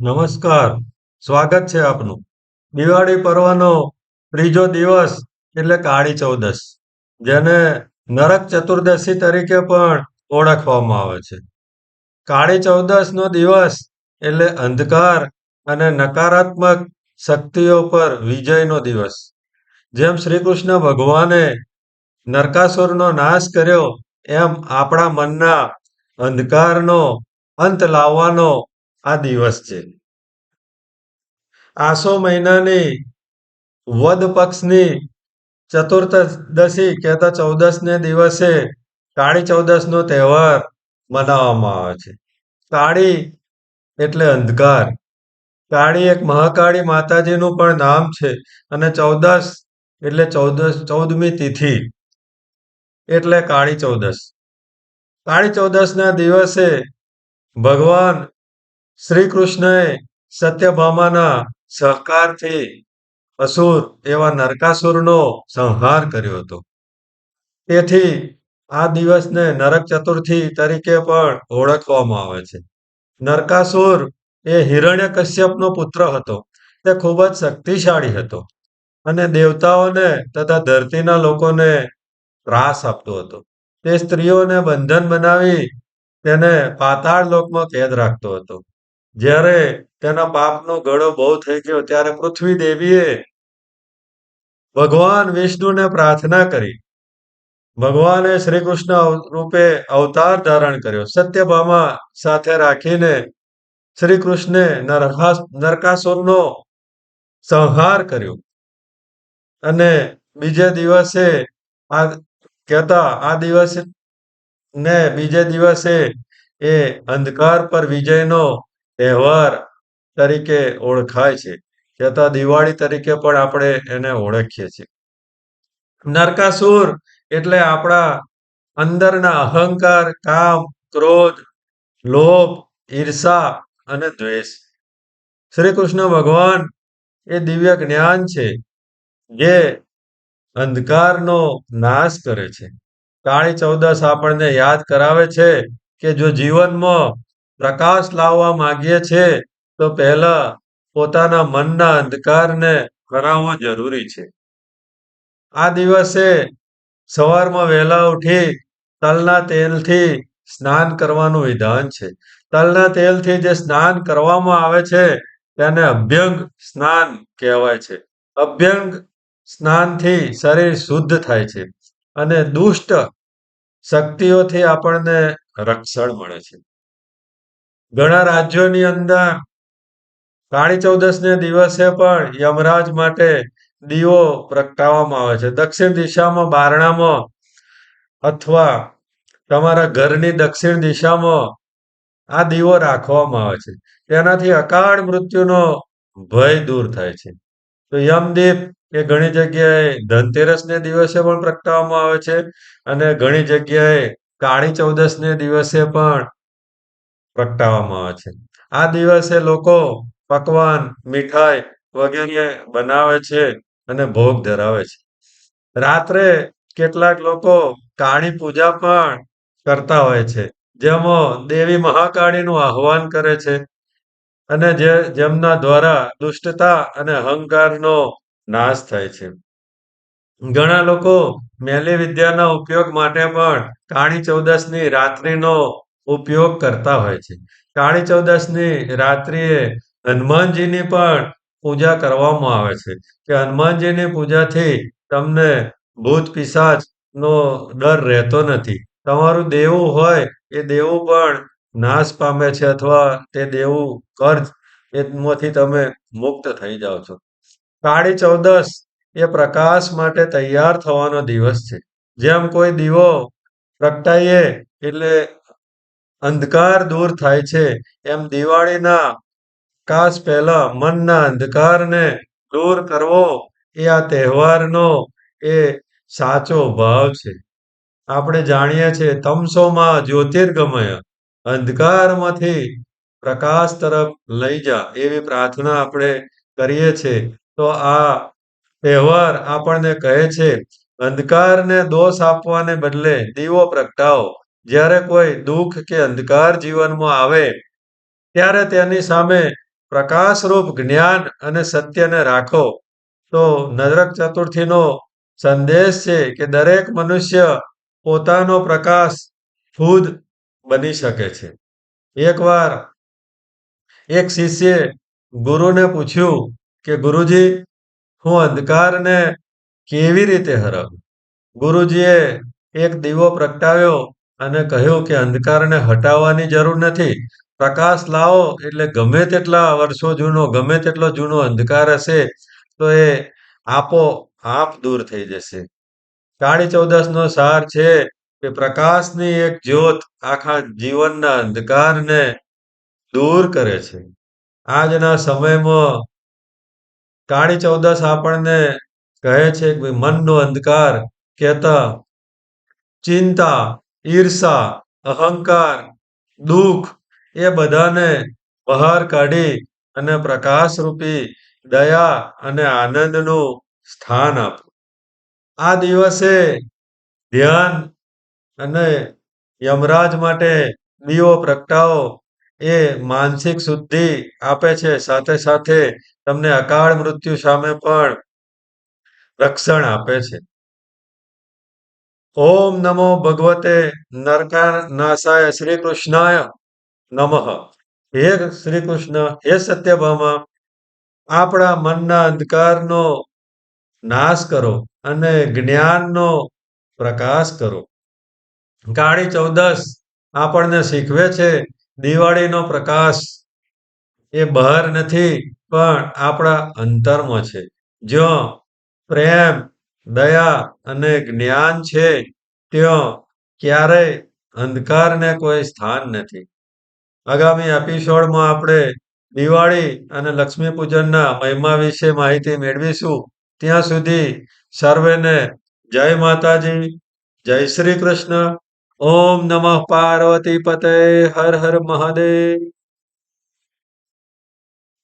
નમસ્કાર. સ્વાગત છે આપનું. દિવાળી પર્વનો ત્રીજો દિવસ એટલે કાળી ચૌદસ જેને નરક ચતુર્દશી તરીકે પણ ઓળખવામાં આવે છે. કાળી ચૌદશનો દિવસ એટલે અંધકાર અને નકારાત્મક શક્તિઓ પર વિજયનો દિવસ. જેમ શ્રી કૃષ્ણ ભગવાને નરકાસુરનો નાશ કર્યો, એમ આપણા મનના અંધકારનો અંત લાવવાનો આ દિવસ છે. આસો મહિનાની વદ પક્ષની ચતુર્દશી કહેતા ચૌદસને દિવસે કાળી ચૌદસનો તહેવાર મનાવવામાં આવે છે. કાળી એટલે અંધકાર. કાળી એક મહાકાળી માતાજીનું પણ નામ છે અને ચૌદસ એટલે ચૌદસ ચૌદમી તિથિ એટલે કાળી ચૌદસ કાળી ચૌદસના દિવસે ભગવાન શ્રી કૃષ્ણએ સત્યભામાના સહકારથી અસુર એવા નરકાસુરનો સંહાર કર્યો હતો. તેથી આ દિવસને નરક ચતુર્થી તરીકે પણ ઓળખવામાં આવે છે. નરકાસુર એ હિરણ્ય કશ્યપનો પુત્ર હતો. તે ખૂબ જ શક્તિશાળી હતો અને દેવતાઓને તથા ધરતીના લોકોને ત્રાસ આપતો હતો. તે સ્ત્રીઓને બંધન બનાવી તેને પાતાળ લોકમાં કેદ રાખતો હતો. જ્યારે તેના પાપનો ગળો બહુ થઈ ગયો, ત્યારે પૃથ્વી દેવીએ ભગવાન વિષ્ણુને પ્રાર્થના કરી. ભગવાને શ્રી કૃષ્ણ રૂપે અવતાર ધારણ કર્યો. સત્યભામા સાથે રાખીને શ્રી કૃષ્ણે નરકાસુરનો સંહાર કર્યો. અને બીજે દિવસે આ, કહેતા આ દિવસે ને બીજે દિવસે એ અંધકાર પર વિજયનો તહેવાર તરીકે ઓળખાય છે, છતાં દિવાળી તરીકે પણ આપણે એને ઓળખીએ છીએ. નરકાસુર એટલે આપણા અંદરના અહંકાર, કામ, ક્રોધ, લોભ, ઈર્ષા અને દ્વેષ. શ્રી કૃષ્ણ ભગવાન એ દિવ્ય જ્ઞાન છે, જે અંધકારનો નાશ કરે છે. કાળી ચૌદસ આપણને યાદ કરાવે છે કે જો જીવનમાં પ્રકાશ લાવવા માંગીએ છે, તો પહેલા પોતાના મનના અંધકારને હરાવવો જરૂરી છે. આ દિવસે સવારમાં વહેલા ઉઠી તલના તેલથી સ્નાન કરવાનું વિધાન છે. તલના તેલથી જે સ્નાન કરવામાં આવે છે, તેને અભ્યંગ સ્નાન કહેવાય છે. અભ્યંગ સ્નાનથી શરીર શુદ્ધ થાય છે અને દુષ્ટ શક્તિઓથી આપણને રક્ષણ મળે છે. ઘણા રાજ્યોની અંદર કાળી ચૌદસને દિવસે પણ યમરાજ માટે દીવો પ્રગટાવવામાં આવે છે. દક્ષિણ દિશામાં બારણામાં અથવા તમારા ઘરની દક્ષિણ દિશામાં આ દીવો રાખવામાં આવે છે. તેનાથી અકાળ મૃત્યુનો ભય દૂર થાય છે. તો યમદીપ એ ઘણી જગ્યાએ ધનતેરસને દિવસે પણ પ્રગટાવવામાં આવે છે અને ઘણી જગ્યાએ કાળી ચૌદસને દિવસે પણ પ્રગટાવવામાં આવે છે. આ દિવસે લોકો પકવાન, મીઠાઈ વગેરે બનાવે છે અને ભોગ ધરાવે છે. રાત્રે કેટલાક લોકો કાળી પૂજા પણ કરતા હોય છે, જેમાં દેવી મહાકાળીનું આહ્વાન કરે છે અને જે, જેમના દ્વારા દુષ્ટતા અને અહંકારનો નાશ થાય છે. ઘણા લોકો મેલી વિદ્યાના ઉપયોગ માટે પણ કાળી ચૌદસની રાત્રિનો ઉપયોગ કરતા હોય છે. કાળી ચૌદસની રાત્રિએ હનુમાનજીની પણ પૂજા કરવામાં આવે છે કે હનુમાનજીની પૂજાથી તમને ભૂત પિશાચનો ડર રહેતો નથી. તમારું દેવું હોય એ દેવું પણ નાશ પામે છે અથવા તે દેવું કર્જ એમાંથી તમે મુક્ત થઈ જાઓ છો. કાળી ચૌદસ એ પ્રકાશ માટે તૈયાર થવાનો દિવસ છે. જેમ કોઈ દીવો પ્રગટાઈએ એટલે અંધકાર દૂર થાય છે. એમ દિવાળીના કાશ પહેલા મનના અંધકારને દૂર કરવો એ આ તહેવારનો એ સાચો ભાવ છે. આપણે જાણીએ છીએ તમસોમાં જ્યોતિર્ગમય અંધકારમાંથી પ્રકાશ તરફ લઈ જા એવી પ્રાર્થના આપણે કરીએ છીએ. તો આ તહેવાર આપણને કહે છે, અંધકારને દોષ આપવાને બદલે દીવો પ્રગટાવો. જ્યારે કોઈ દુઃખ કે અંધકાર જીવનમાં આવે, ત્યારે તેની સામે પ્રકાશરૂપ જ્ઞાન અને સત્યને રાખો. તો નરક ચતુર્થીનો સંદેશ છે કે દરેક મનુષ્ય પોતાનો પ્રકાશ ખુદ બની શકે છે. એકવાર એક શિષ્યે ગુરુને પૂછ્યું કે, ગુરુજી, હું અંધકારને કેવી રીતે હરાવું? ગુરુજીએ એક દીવો પ્રગટાવ્યો અને કહ્યું કે અંધકારને હટાવવાની જરૂર નથી. પ્રકાશ લાવો એટલે ગમે તેટલા વર્ષો જૂનો, ગમે તેટલો જૂનો અંધકાર હશે, તો એ આપો, આપ દૂર થઈ જશે. કાળી ચૌદસનો સાર છે કે પ્રકાશની એક જ્યોત આખા જીવનના અંધકારને દૂર કરે છે. આજના સમયમાં કાળી ચૌદસ આપણને કહે છે કે મનનો અંધકાર કહેતા ચિંતા ઈર્ષા, અહંકાર, દુઃખ એ બધાને બહાર કાઢી અને પ્રકાશરૂપી દયા અને આનંદનું સ્થાન આપો. આ દિવસે ધ્યાન અને યમરાજ માટે દીવો પ્રગટાવો એ માનસિક શુદ્ધિ આપે છે. સાથે સાથે તમને અકાળ મૃત્યુ સામે પણ રક્ષણ આપે છે. ઓમ નમો ભગવતે નરકાર નાસાય શ્રી કૃષ્ણાય નમઃ. હે શ્રી કૃષ્ણ હે સત્યભામા, આપણા મનના અંધકારનો નાશ કરો અને જ્ઞાનનો પ્રકાશ કરો. કાળી ચૌદસ આપણને શીખવે છે, દિવાળીનો પ્રકાશ એ બહાર નથી, પણ આપણા અંતરમાં છે. જ્યાં પ્રેમ દયા અને જ્ઞાન છે, ત્યાં ક્યારેય અંધકારને કોઈ સ્થાન નથી. આગામી એપિસોડમાં આપણે દિવાળી અને લક્ષ્મી પૂજનના મહિમા વિશે માહિતી મેળવીશું. ત્યાં સુધી સર્વેને જય માતાજી, જય શ્રી કૃષ્ણ. ઓમ નમઃ પાર્વતી પતે, હર હર મહાદેવ.